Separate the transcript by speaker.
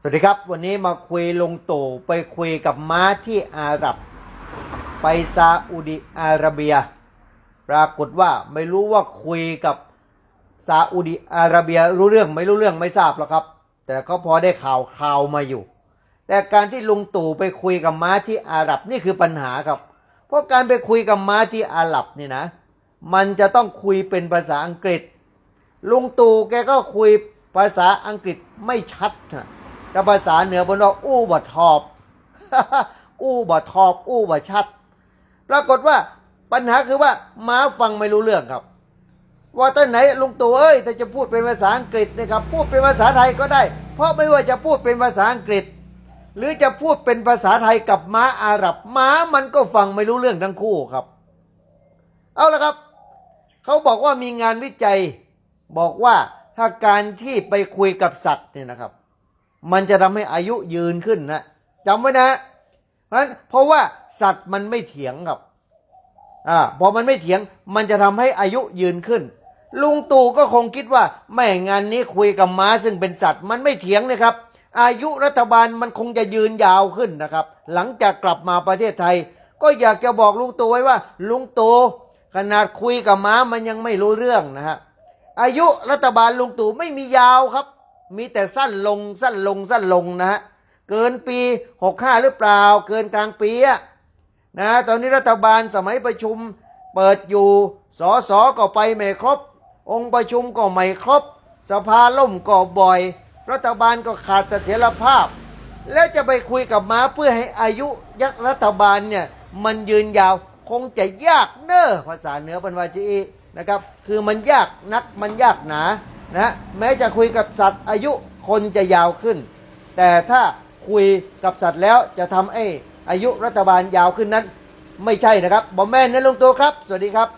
Speaker 1: สวัสดีครับ วันนี้มาคุยลงตู่ไปคุยกับม้าที่อาหรับ ไปซาอุดิอาระเบีย ปรากฏว่าไม่รู้ว่าคุยกับซาอุดิอาระเบียรู้เรื่องไม่รู้เรื่องไม่ทราบหรอกครับ แต่ก็พอได้ข่าวข่าวมาอยู่ แต่การที่ลุงตู่ไปคุยกับม้าที่อาหรับนี่คือปัญหาครับ เพราะการไปคุยกับม้าที่อาหรับนี่นะ มันจะต้องคุยเป็นภาษาอังกฤษลุงตู่แกก็คุยภาษาอังกฤษไม่ชัดนะ แต่ภาษาเหนือบนว่าอู้บทอบ อู้บทอบ อู้บชัด ปรากฏว่าปัญหาคือว่าม้าฟังไม่รู้เรื่องครับ ว่าท่านไหนลุงตู่เอ้ยถ้าจะพูดเป็นภาษาอังกฤษนะครับ พูดเป็นภาษาไทยก็ได้ เพราะไม่ว่าจะพูดเป็นภาษาอังกฤษ หรือจะพูดเป็นภาษาไทยกับม้าอาหรับม้ามันก็ฟังไม่รู้เรื่องทั้งคู่ครับ เอาละครับเขาบอกว่ามีงานวิจัยบอกว่าถ้าการที่ไปคุยกับสัตว์เนี่ยนะครับ มันจะทำให้อายุยืนขึ้นนะจำไว้นะ เพราะฉะนั้นเพราะว่าสัตว์มันไม่เถียงครับอ่าพอมันไม่เถียงมันจะทำให้อายุยืนขึ้น ลุงตู่ก็คงคิดว่าแม่งานนี้คุยกับม้าซึ่งเป็นสัตว์มันไม่เถียงนะครับ อายุรัฐบาลมันคงจะยืนยาวขึ้นนะครับ หลังจากกลับมาประเทศไทย ก็อยากจะบอกลุงตู่ไว้ว่า ลุงตู่ขนาดคุยกับม้ามันยังไม่รู้เรื่องนะฮะอายุรัฐบาลลุงตู่ไม่มียาวครับ มีแต่สั้นลงสั้นลงสั้นลงนะฮะเกินปี 65 หรือเปล่า เกินกลางปีนะตอนนี้รัฐบาลสมัยประชุมเปิดอยู่สอสอก็ไปไม่ครบ องค์ประชุมก็ไม่ครบ สภาล่มก็บ่อย รัฐบาลก็ขาดเสถียรภาพ แล้วจะไปคุยกับม้าเพื่อให้อายุยักษ์รัฐบาลเนี่ยมันยืนยาวคงจะยากเน้อภาษาเหนือปันวาจีนะครับ คือมันยากนักมันยากหนา นะแม้จะคุยกับสัตว์อายุคนจะยาวขึ้น แต่ถ้าคุยกับสัตว์แล้วจะทำให้อายุรัฐบาลยาวขึ้นนั้น ไม่ใช่นะครับบอมแม่นนะลุงตัวครับ สวัสดีครับ